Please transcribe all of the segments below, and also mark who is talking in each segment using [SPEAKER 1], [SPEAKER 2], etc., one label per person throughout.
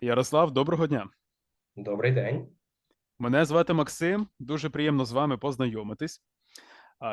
[SPEAKER 1] Ярослав, доброго дня.
[SPEAKER 2] Добрий день.
[SPEAKER 1] Мене звати Максим. Дуже приємно з вами познайомитись.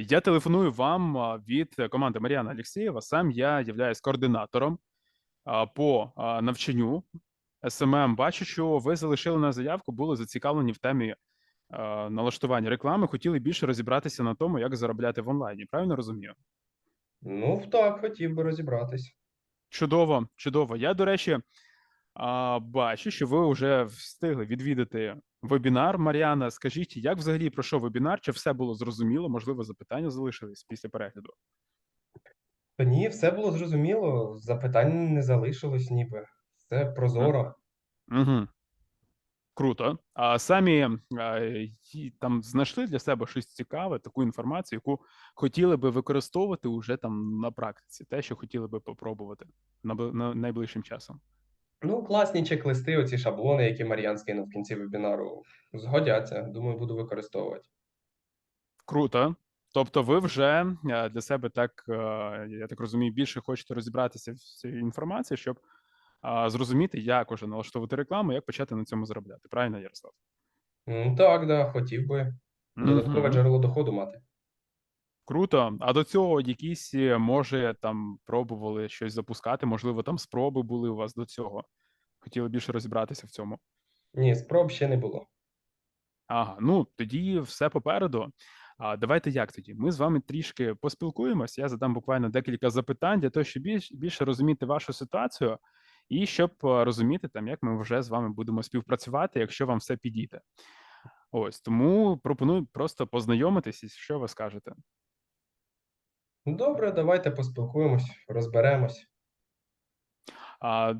[SPEAKER 1] Я телефоную вам від команди Мар'яна Алєксєєва. Сам я являюсь координатором по навчанню СММ. Бачу, що ви залишили на заявку, були зацікавлені в темі налаштування реклами. Хотіли більше розібратися на тому, як заробляти в онлайні. Правильно розумію?
[SPEAKER 2] Ну, так, хотів би розібратись.
[SPEAKER 1] Чудово, чудово. Я, до речі, бачу, що ви вже встигли відвідати вебінар. Мар'яна, скажіть, як взагалі пройшов вебінар? Чи все було зрозуміло? Можливо, запитання залишились після перегляду?
[SPEAKER 2] Та ні, все було зрозуміло, запитань не залишилось ніби. Все прозоро.
[SPEAKER 1] Угу. Круто. А самі а, й- там знайшли для себе щось цікаве, таку інформацію, яку хотіли би використовувати уже там на практиці, те, що хотіли би попробувати на, на найближчим часом.
[SPEAKER 2] Ну, класні чек-листи, оці шаблони, які Мар'ян скинув в кінці вебінару, згодяться. Думаю, буду використовувати.
[SPEAKER 1] Круто. Тобто, ви вже е, для себе так, е, я так розумію, більше хочете розібратися в цій інформації, щоб зрозуміти, як уже налаштовувати рекламу, як почати на цьому заробляти. Правильно, Ярослав?
[SPEAKER 2] Так, да, хотів би додаткове
[SPEAKER 1] Мгм.
[SPEAKER 2] джерело доходу мати.
[SPEAKER 1] Круто. А до цього якісь, е, може, там пробували щось запускати, можливо, там спроби були у вас до цього. Хотіли більше розібратися в цьому.
[SPEAKER 2] Ні, спроб ще не було.
[SPEAKER 1] Ага, ну тоді все попереду. А давайте як тоді? Ми з вами трішки поспілкуємось. Я задам буквально декілька запитань для того, щоб більш, більше розуміти вашу ситуацію, і щоб е, розуміти, там, як ми вже з вами будемо співпрацювати, якщо вам все підійде. Ось тому пропоную просто познайомитись, і що ви скажете.
[SPEAKER 2] Добре, давайте поспілкуємось, розберемось.
[SPEAKER 1] А,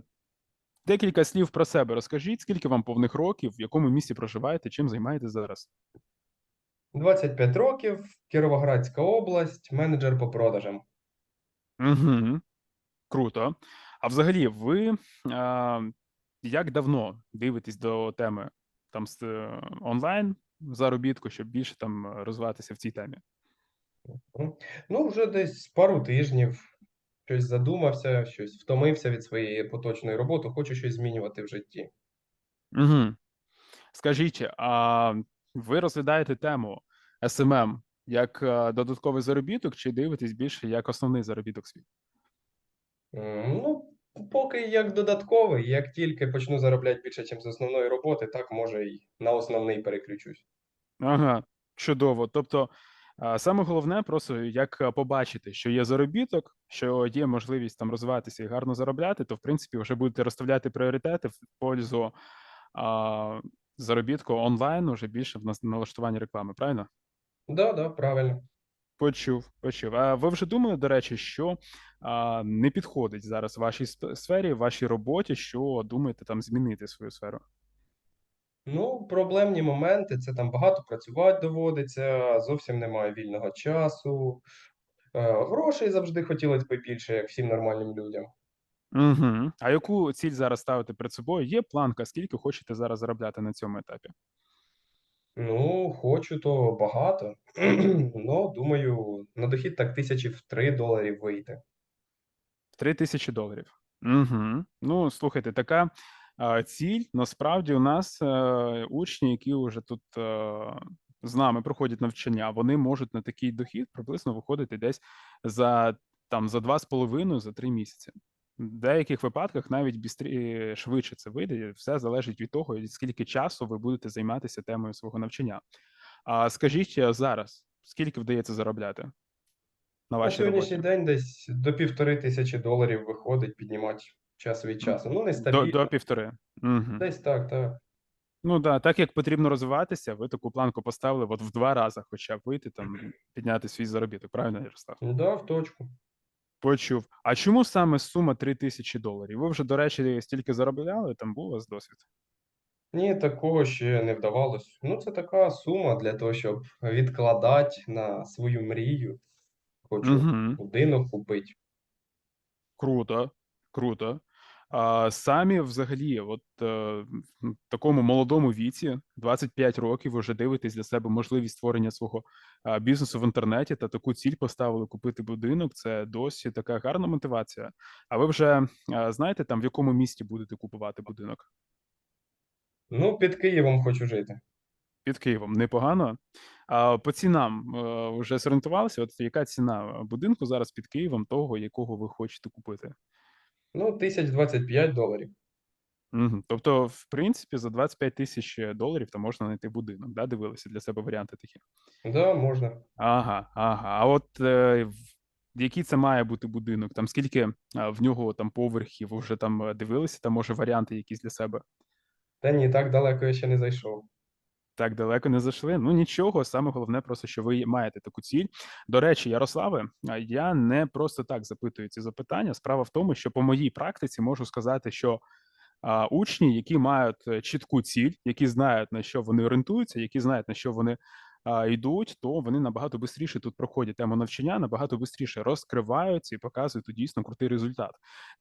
[SPEAKER 1] декілька слів про себе розкажіть, скільки вам повних років, в якому місті проживаєте, чим займаєтесь зараз?
[SPEAKER 2] 25 років, Кіровоградська область, менеджер по продажам.
[SPEAKER 1] Угу. Круто. А взагалі, ви а, як давно дивитесь до теми там е, онлайн заробітку, щоб більше там розвиватися в цій темі?
[SPEAKER 2] Ну, вже десь пару тижнів щось задумався, щось втомився від своєї поточної роботи, хочу щось змінювати в житті.
[SPEAKER 1] Угу. Скажіть, а ви розглядаєте тему SMM як е, додатковий заробіток, чи дивитесь більше як основний заробіток свій?
[SPEAKER 2] М, Ну, поки як додатковий, як тільки почну заробляти більше, ніж з основної роботи, так може і на основний переключусь.
[SPEAKER 1] Ага, чудово. Тобто, саме головне просто як побачити, що є заробіток, що є можливість там розвиватися і гарно заробляти, то в принципі вже будете розставляти пріоритети в пользу а, заробітку онлайн, уже більше в нас- налаштуванні реклами, правильно?
[SPEAKER 2] Да, да, правильно.
[SPEAKER 1] Почув, почув. А ви вже думали, до речі, що а, не підходить зараз вашій сфері, вашій роботі, що думаєте там змінити свою сферу?
[SPEAKER 2] Ну, проблемні моменти це там багато працювати доводиться, зовсім немає вільного часу. Е, Грошей завжди хотілося б більше, як всім нормальним людям.
[SPEAKER 1] Угу. А яку ціль зараз ставите перед собою? Є планка, скільки хочете зараз заробляти на цьому етапі?
[SPEAKER 2] Ну, хочу то багато. Ну, думаю, на дохід так тисячі в три доларів вийти.
[SPEAKER 1] Три тисячі доларів. Угу. Ну, слухайте, така ціль. Насправді, у нас е, учні, які вже тут е, з нами проходять навчання, вони можуть на такий дохід приблизно виходити десь за там за два з половиною за три місяці. В деяких випадках навіть бістрі, швидше це вийде. Все залежить від того, скільки часу ви будете займатися темою свого навчання. А скажіть е, зараз, скільки вдається заробляти на
[SPEAKER 2] На сьогоднішній
[SPEAKER 1] роботі?
[SPEAKER 2] день десь до півтори тисячі доларів виходить піднімати час від часу. Ну,
[SPEAKER 1] До,
[SPEAKER 2] нестабільно.
[SPEAKER 1] до півтори. Угу.
[SPEAKER 2] Десь так, так.
[SPEAKER 1] Ну да, так як потрібно розвиватися, ви таку планку поставили от в два рази, хоча б вийти там, підняти свій заробіток. Правильно, Ярослав?
[SPEAKER 2] Да, в точку.
[SPEAKER 1] Почув. А чому саме сума 3 тисячі доларів? Ви вже, до речі, стільки заробляли, там був у вас досвід?
[SPEAKER 2] Ні, такого ще не вдавалось. Ну, це така сума для того, щоб відкладати на свою мрію. Хочу
[SPEAKER 1] Угу.
[SPEAKER 2] будинок купити.
[SPEAKER 1] Круто, круто. А самі взагалі, от е, в такому молодому віці, 25 років, ви вже дивитесь для себе можливість створення свого бізнесу в інтернеті та таку ціль поставили купити будинок. Це досі така гарна мотивація. А ви вже знаєте там в якому місті будете купувати будинок?
[SPEAKER 2] Ну, під Києвом хочу жити.
[SPEAKER 1] Під Києвом непогано. А по цінам е, вже зорієнтувалися? От яка ціна будинку зараз під Києвом, того, якого ви хочете купити?
[SPEAKER 2] Ну, 1025 доларів.
[SPEAKER 1] Мгм. Тобто, в принципі, за 25 тисяч доларів там можна знайти будинок, да? Дивилися для себе варіанти такі.
[SPEAKER 2] Да, можна.
[SPEAKER 1] Ага, ага. А от е, який це має бути будинок? Там скільки а, в нього там поверхів? Вже там е, дивилися? Там може варіанти якісь для себе?
[SPEAKER 2] Та ні, так далеко я ще не зайшов.
[SPEAKER 1] Так далеко не зайшли. Ну нічого, саме головне, просто що ви маєте таку ціль. До речі, Ярославе, я не просто так запитую ці запитання. Справа в тому, що по моїй практиці можу сказати, що а, учні, які мають е, чітку ціль, які знають на що вони орієнтуються, які знають на що вони йдуть, то вони набагато швидше тут проходять тему навчання, набагато швидше розкриваються і показують тут дійсно крутий результат.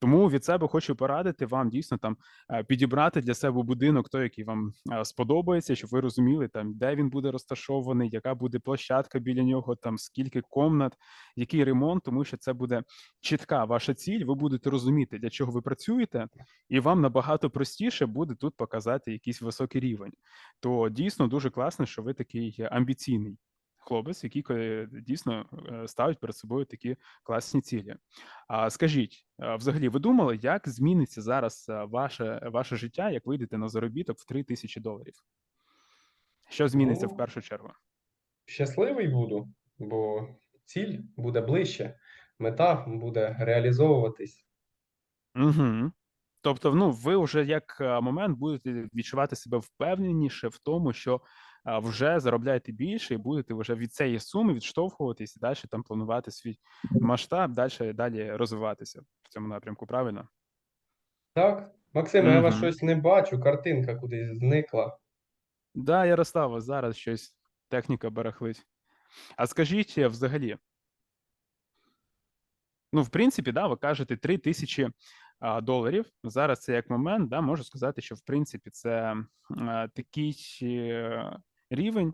[SPEAKER 1] Тому від себе хочу порадити вам дійсно там е, підібрати для себе будинок, той, який вам е, сподобається, щоб ви розуміли, там де він буде розташований, яка буде площадка біля нього, там скільки комнат, який ремонт, тому що це буде чітка ваша ціль. Ви будете розуміти, для чого ви працюєте, і вам набагато простіше буде тут показати якийсь високий рівень. То дійсно дуже класно, що ви такий амбіційний хлопець, який е, дійсно е, ставить перед собою такі класні цілі. А скажіть, взагалі, ви думали, як зміниться зараз ваше ваше життя, як вийдете на заробіток в 3 тисячі доларів? Що зміниться в
[SPEAKER 2] Ну,
[SPEAKER 1] першу чергу?
[SPEAKER 2] щасливий буду, бо ціль буде ближче, мета буде реалізовуватись.
[SPEAKER 1] Угу. Тобто, ну ви вже як момент будете відчувати себе впевненіше в тому, що вже заробляєте більше, і будете вже від цієї суми відштовхуватись і далі там планувати свій масштаб, далі далі розвиватися в цьому напрямку. Правильно?
[SPEAKER 2] Так, Максиме, я вас щось не бачу, картинка кудись зникла.
[SPEAKER 1] Да, Ярослава, зараз щось техніка барахлить. А скажіть е, взагалі, ну, в принципі, да, ви кажете 3 тисячі доларів. Зараз це як момент, да, можу сказати, що в принципі це а, такий е, рівень,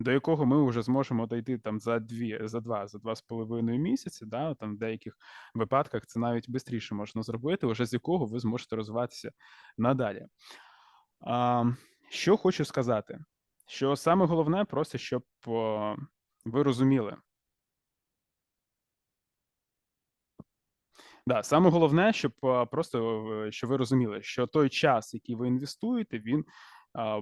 [SPEAKER 1] до якого ми вже зможемо дойти там за дві, за два, за два з половиною місяці. Да, там в деяких випадках це навіть швидше можна зробити, вже з якого ви зможете розвиватися надалі. А, що хочу сказати, що саме головне, просто щоб ви розуміли. Да, саме головне, щоб просто щоб ви розуміли, що той час, який ви інвестуєте, він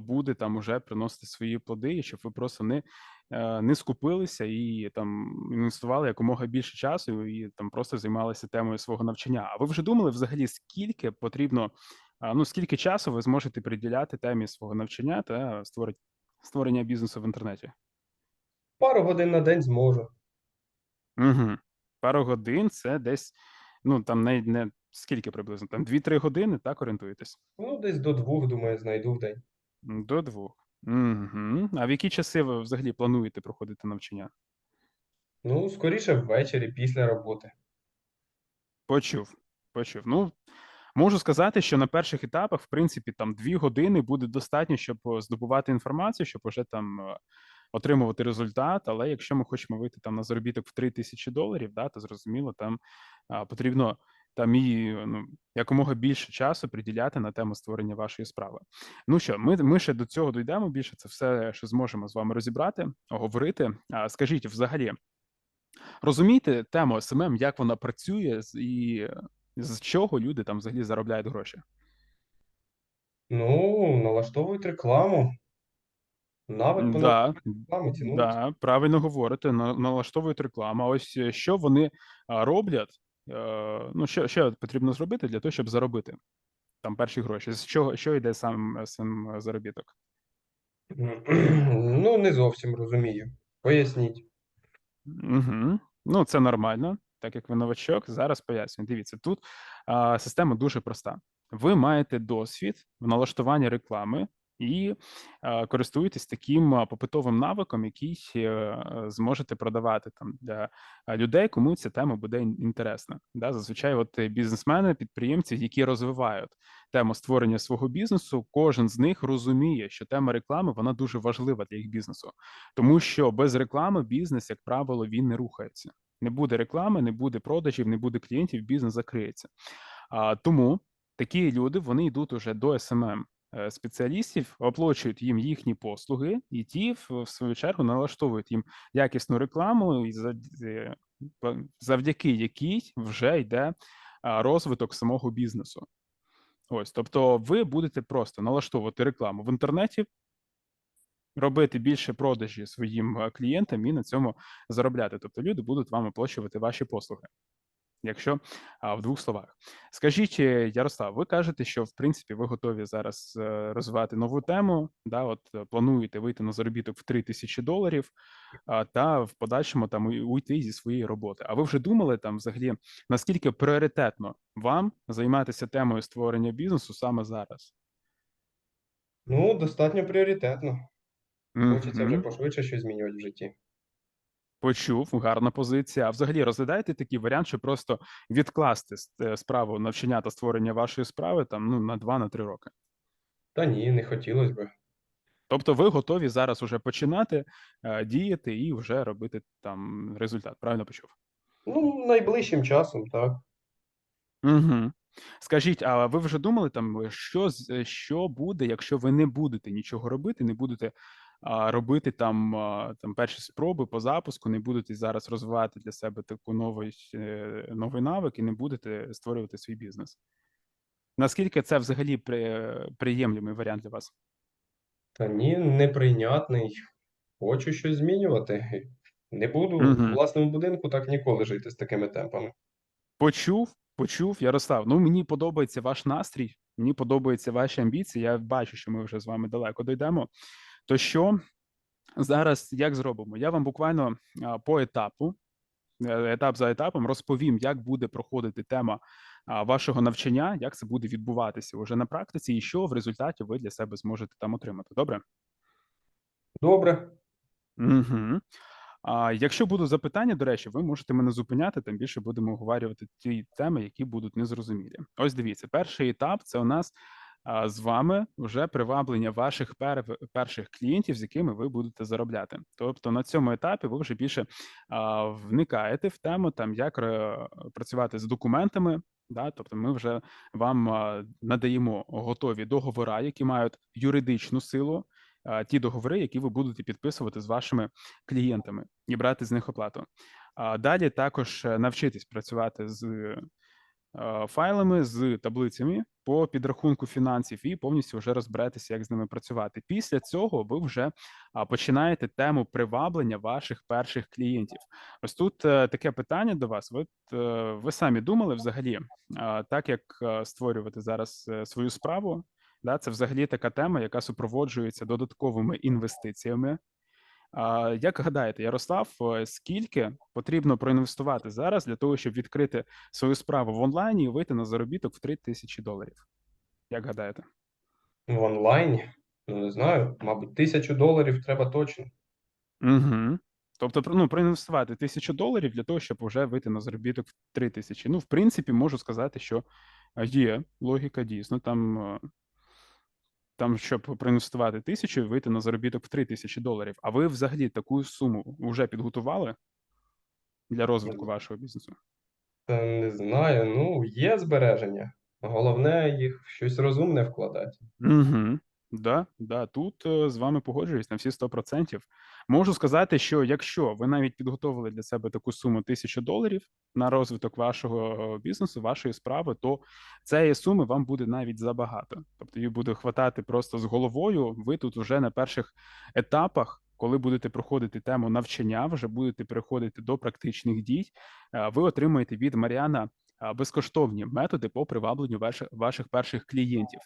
[SPEAKER 1] буде там уже приносити свої плоди, і щоб ви просто не, е, не скупилися і там інвестували якомога більше часу і там просто займалися темою свого навчання. А ви вже думали взагалі, скільки потрібно, ну скільки часу ви зможете приділяти темі свого навчання та створення, створення бізнесу в інтернеті?
[SPEAKER 2] Пару годин на день зможу.
[SPEAKER 1] Угу. Пару годин це десь, ну там не, не скільки приблизно, там 2-3 години, так орієнтуєтесь?
[SPEAKER 2] Ну, десь до двох, думаю, знайду в день.
[SPEAKER 1] До двох. Угу. А в які часи ви взагалі плануєте проходити навчання?
[SPEAKER 2] Ну, скоріше ввечері, після роботи.
[SPEAKER 1] Почув, почув. Ну, можу сказати, що на перших етапах, в принципі, там дві години буде достатньо, щоб е, здобувати інформацію, щоб уже там е, отримувати результат. Але якщо ми хочемо вийти там на заробіток в 3 тисячі доларів, да, то зрозуміло, там а, потрібно там і ну, якомога більше часу приділяти на тему створення вашої справи. Ну що, ми, ми ще до цього дійдемо більше. Це все, що зможемо з вами розібрати, оговорити. А, скажіть, взагалі, розумієте тему СММ, як вона працює і з чого люди там взагалі заробляють гроші?
[SPEAKER 2] Ну, налаштовують рекламу. Навик по
[SPEAKER 1] Да,
[SPEAKER 2] реклами цінують.
[SPEAKER 1] да, правильно говорите, налаштовують рекламу. А ось е, що вони роблять? Е, Ну, що, що потрібно зробити для того, щоб заробити там перші гроші? З чого що йде сам, сам е, заробіток?
[SPEAKER 2] Ну, не зовсім розумію. Поясніть.
[SPEAKER 1] Угу. Ну, це нормально, так як ви новачок. Зараз пояснюю. Дивіться, тут а, система дуже проста. Ви маєте досвід в налаштуванні реклами і а, користуєтесь таким попитовим навиком, який е, е, зможете продавати там для людей, кому ця тема буде інтересна. Да? Зазвичай, от е, бізнесмени, підприємці, які розвивають тему створення свого бізнесу, кожен з них розуміє, що тема реклами вона дуже важлива для їх бізнесу. Тому що без реклами бізнес, як правило, він не рухається. Не буде реклами, не буде продажів, не буде клієнтів, бізнес закриється. А, тому такі люди вони йдуть уже до е, спеціалістів, оплачують їм їхні послуги, і ті, в свою чергу, налаштовують їм якісну рекламу, е, завдяки якій вже йде розвиток самого бізнесу. Ось, тобто, ви будете просто налаштовувати рекламу в інтернеті, робити більше продажі своїм е, клієнтам і на цьому заробляти. Тобто, люди будуть вам оплачувати ваші послуги. Якщо а, в двох словах, скажіть, е, Ярослав, ви кажете, що в принципі ви готові зараз е, розвивати нову тему. Да, от е, плануєте вийти на заробіток в 3 тисячі доларів, а, та в подальшому там уй- уйти зі своєї роботи. А ви вже думали там взагалі наскільки пріоритетно вам займатися темою створення бізнесу саме зараз?
[SPEAKER 2] Ну, достатньо пріоритетно. Хочеться вже пошвидше щось змінювати в житті.
[SPEAKER 1] Почув, гарна позиція. А взагалі розглядаєте такий варіант, що просто відкласти е, справу навчання та створення вашої справи там ну на 2-3 роки.
[SPEAKER 2] Та ні, не хотілося б.
[SPEAKER 1] Тобто ви готові зараз уже починати е, діяти і вже робити там результат. Правильно почув?
[SPEAKER 2] Ну, найближчим часом, так.
[SPEAKER 1] Угу. Skажіть, а ви вже думали там, що е, що буде, якщо ви не будете нічого робити, не будете робити там, там перші спроби по запуску, не будете зараз розвивати для себе таку новий, е, новий навик і не будете створювати свій бізнес? Наскільки це взагалі при, приємлемий варіант для вас?
[SPEAKER 2] Та ні, неприйнятний. Хочу щось змінювати. Не буду в власному будинку так ніколи жити з такими темпами.
[SPEAKER 1] Почув, почув, Ярослав. Ну мені подобається ваш настрій, мені подобаються ваші амбіції. Я бачу, що ми вже з вами далеко дійдемо. То що зараз як зробимо? Я вам буквально по етапу, е, етап за етапом, розповім, як буде проходити тема вашого навчання, як це буде відбуватися уже на практиці, і що в результаті ви для себе зможете там отримати. Добре?
[SPEAKER 2] Добре.
[SPEAKER 1] Угу. А якщо будуть запитання, до речі, ви можете мене зупиняти, тим більше будемо оговорювати ті теми, які будуть незрозумілі. Ось дивіться, перший етап це у нас з вами вже приваблення ваших пер... перших клієнтів, з якими ви будете заробляти. Тобто на цьому етапі ви вже більше вникаєте в тему, там як працювати з документами. Да, тобто ми вже вам надаємо готові договори, які мають юридичну силу, ті договори, які ви будете підписувати з вашими клієнтами і брати з них оплату. А далі також е, навчитись працювати з файлами, з таблицями по підрахунку фінансів і повністю вже розберетеся, як з ними працювати. Після цього ви вже починаєте тему приваблення ваших перших клієнтів. Ось тут е, таке питання до вас. Ви, е, ви самі думали взагалі, так як е, створювати зараз е, свою справу? Да, це взагалі така тема, яка супроводжується додатковими інвестиціями. Як гадаєте, Ярослав, е, скільки потрібно проінвестувати зараз для того, щоб відкрити свою справу в онлайні і вийти на заробіток в 3 тисячі доларів? Як гадаєте?
[SPEAKER 2] В онлайні. Ну, не знаю, мабуть, тисячу доларів треба точно.
[SPEAKER 1] Угу. Тобто, ну, проінвестувати тисячу доларів для того, щоб вже вийти на заробіток в 3 тисячі. Ну, в принципі, можу сказати, що е, є логіка дійсно. Там, е, там щоб проінвестувати тисячу і вийти на заробіток в три тисячі доларів. А ви взагалі таку суму вже підготували для розвитку вашого бізнесу?
[SPEAKER 2] Та не знаю, ну, є збереження. Головне їх в щось розумне вкладати.
[SPEAKER 1] Угу. Да, да, тут е, з вами погоджуюсь на всі 100%. Можу сказати, що якщо ви навіть підготовили для себе таку суму 1000 доларів на розвиток вашого е, бізнесу, вашої справи, то цієї суми вам буде навіть забагато. Тобто її буде хватати просто з головою. Ви тут вже на перших етапах, коли будете проходити тему навчання, вже будете переходити до практичних дій. е, Ви отримаєте від Маріана а, безкоштовні методи по привабленню ваших перших клієнтів,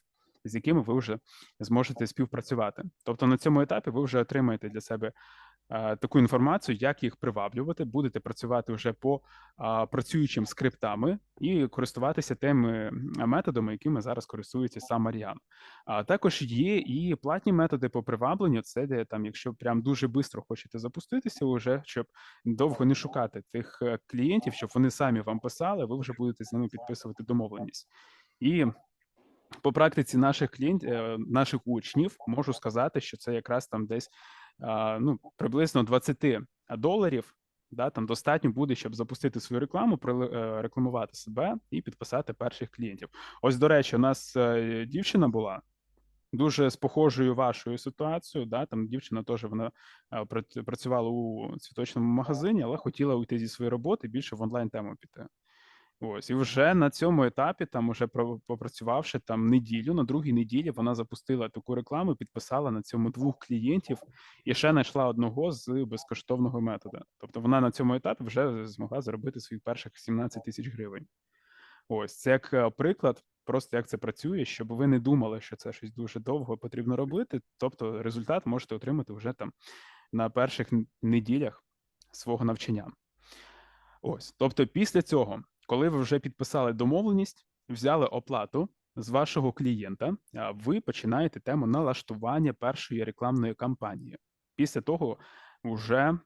[SPEAKER 1] з якими ви вже зможете співпрацювати. Тобто на цьому етапі ви вже отримаєте для себе а, таку інформацію, як їх приваблювати, будете працювати вже по працюючим скриптами і користуватися тими методами, якими зараз користується сам Маріан. А також є і платні методи по привабленню. Це де там, якщо прям дуже швидко хочете запуститися, уже щоб довго не шукати тих е, клієнтів, щоб вони самі вам писали, ви вже будете з ними підписувати домовленість. І по практиці наших клієнтів, е, наших учнів, можу сказати, що це якраз там десь ну, приблизно 20 доларів. Да, там достатньо буде, щоб запустити свою рекламу, е, рекламувати себе і підписати перших клієнтів. Ось, до речі, у нас е, дівчина була. дуже з похожою вашою ситуацією. Да, там дівчина теж вона працювала у цвіточному магазині, але хотіла уйти зі своєї роботи більше в онлайн тему піти. Ось і вже на цьому етапі, там уже попрацювавши там неділю, на другій неділі вона запустила таку рекламу, підписала на цьому двох клієнтів і ще знайшла одного з безкоштовного методу. Тобто вона на цьому етапі вже змогла заробити своїх перших 17 тисяч гривень. Ось це як е, приклад, просто як це працює, щоб ви не думали, що це щось дуже довго потрібно робити. Тобто, результат можете отримати вже там на перших неділях свого навчання. Ось, тобто, після цього, коли ви вже підписали домовленість, взяли оплату з вашого клієнта, ви починаєте тему налаштування першої рекламної кампанії. Після того, вже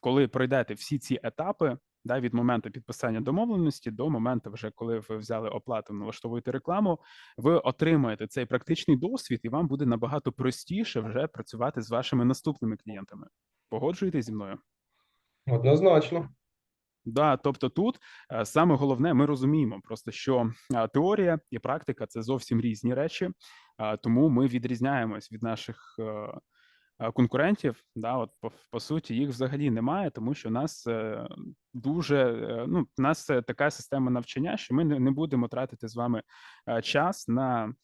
[SPEAKER 1] коли пройдете всі ці етапи, да, від моменту підписання домовленості до моменту, вже коли ви взяли оплату, налаштовуєте рекламу, ви отримаєте цей практичний досвід, і вам буде набагато простіше вже працювати з вашими наступними клієнтами. Погоджуєтесь зі мною?
[SPEAKER 2] Однозначно.
[SPEAKER 1] Да, тобто тут е, саме головне, ми розуміємо просто, що е, теорія і практика це зовсім різні речі, тому ми відрізняємось від наших е, конкурентів. Да, от по, по суті, їх взагалі немає, тому що у нас дуже ну, у нас така система навчання, що ми не, будемо тратити з вами час на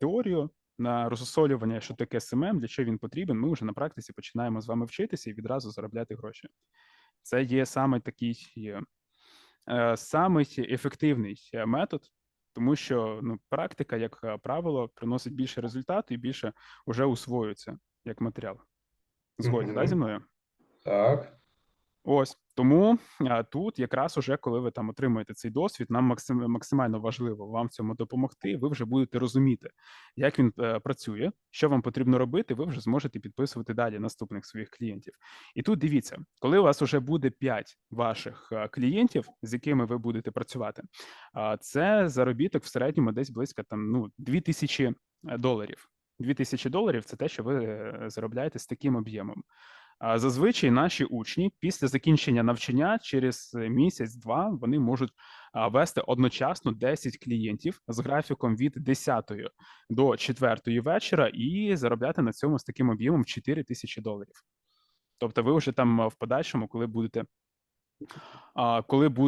[SPEAKER 1] теорію. На розсолювання, що таке СММ, для чого він потрібен, ми вже на практиці починаємо з вами вчитися і відразу заробляти гроші. Це є саме такий е, е, самий ефективний метод, тому що ну, практика, як правило, приносить більше результату і більше вже усвоюється як матеріал. Згодні, да,
[SPEAKER 2] Мгм.
[SPEAKER 1] зі мною?
[SPEAKER 2] Так.
[SPEAKER 1] Ось тому тут, якраз уже коли ви там отримуєте цей досвід, нам максим, максимально важливо вам в цьому допомогти. Ви вже будете розуміти, як він е, працює, що вам потрібно робити. Ви вже зможете підписувати далі наступних своїх клієнтів. І тут дивіться, коли у вас вже буде 5 ваших е, клієнтів, з якими ви будете працювати, а, це заробіток в середньому десь близько там ну 2000 доларів. 2000 доларів це те, що ви е, заробляєте з таким об'ємом. Зазвичай наші учні після закінчення навчання через е, місяць-два вони можуть вести одночасно 10 клієнтів з графіком від 10 до 4 вечора і заробляти на цьому з таким об'ємом 4 тисячі доларів. Тобто, ви вже там в подальшому, коли будете коли будете